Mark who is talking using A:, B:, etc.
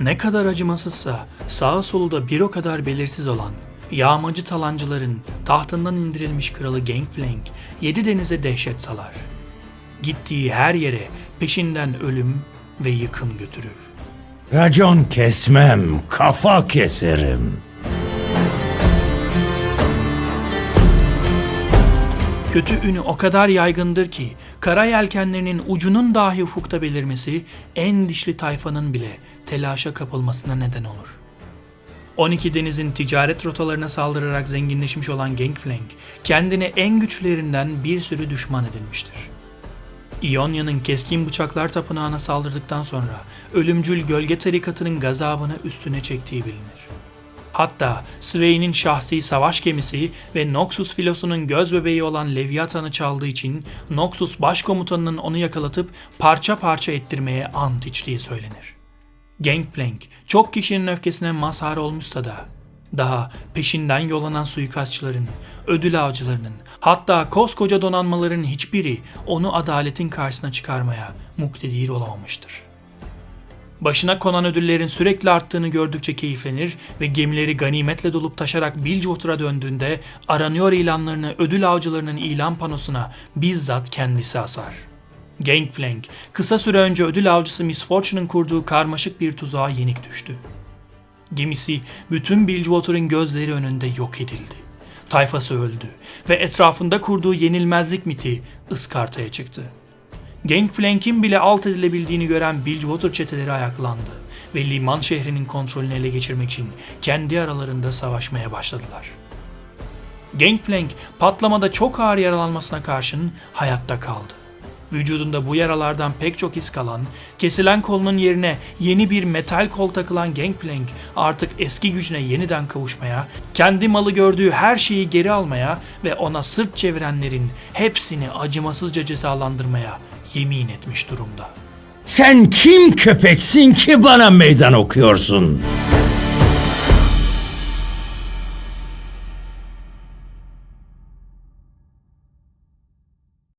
A: Ne kadar acımasızsa sağa solu da bir o kadar belirsiz olan yağmacı talancıların tahtından indirilmiş kralı Gangplank yedi denize dehşet salar. Gittiği her yere peşinden ölüm ve yıkım götürür.
B: Racon kesmem, kafa keserim.
A: Kötü ünü o kadar yaygındır ki kara yelkenlerinin ucunun dahi ufukta belirmesi en dişli tayfanın bile telaşa kapılmasına neden olur. 12 denizin ticaret rotalarına saldırarak zenginleşmiş olan Gangplank, kendine en güçlerinden bir sürü düşman edinmiştir. İonya'nın keskin bıçaklar tapınağına saldırdıktan sonra ölümcül gölge tarikatının gazabını üstüne çektiği bilinir. Hatta Sway'nin şahsi savaş gemisi ve Noxus filosunun göz bebeği olan Leviathan'ı çaldığı için Noxus başkomutanının onu yakalatıp parça parça ettirmeye ant içtiği söylenir. Gangplank çok kişinin öfkesine mazhar olmuşsa da daha peşinden yolanan suikastçıların, ödül avcılarının, hatta koskoca donanmaların hiçbiri onu adaletin karşısına çıkarmaya muktedir olamamıştır. Başına konan ödüllerin sürekli arttığını gördükçe keyiflenir ve gemileri ganimetle dolup taşarak Bilgewater'a döndüğünde aranıyor ilanlarını ödül avcılarının ilan panosuna bizzat kendisi asar. Gangplank, kısa süre önce ödül avcısı Miss Fortune'ın kurduğu karmaşık bir tuzağa yenik düştü. Gemisi bütün Bilgewater'ın gözleri önünde yok edildi. Tayfası öldü ve etrafında kurduğu yenilmezlik miti ıskartaya çıktı. Gangplank'in bile alt edilebildiğini gören Bilgewater çeteleri ayaklandı ve liman şehrinin kontrolünü ele geçirmek için kendi aralarında savaşmaya başladılar. Gangplank patlamada çok ağır yaralanmasına karşın hayatta kaldı. Vücudunda bu yaralardan pek çok iz kalan, kesilen kolunun yerine yeni bir metal kol takılan Gangplank artık eski gücüne yeniden kavuşmaya, kendi malı gördüğü her şeyi geri almaya ve ona sırt çevirenlerin hepsini acımasızca cezalandırmaya yemin etmiş durumda.
B: Sen kim köpeksin ki bana meydan okuyorsun?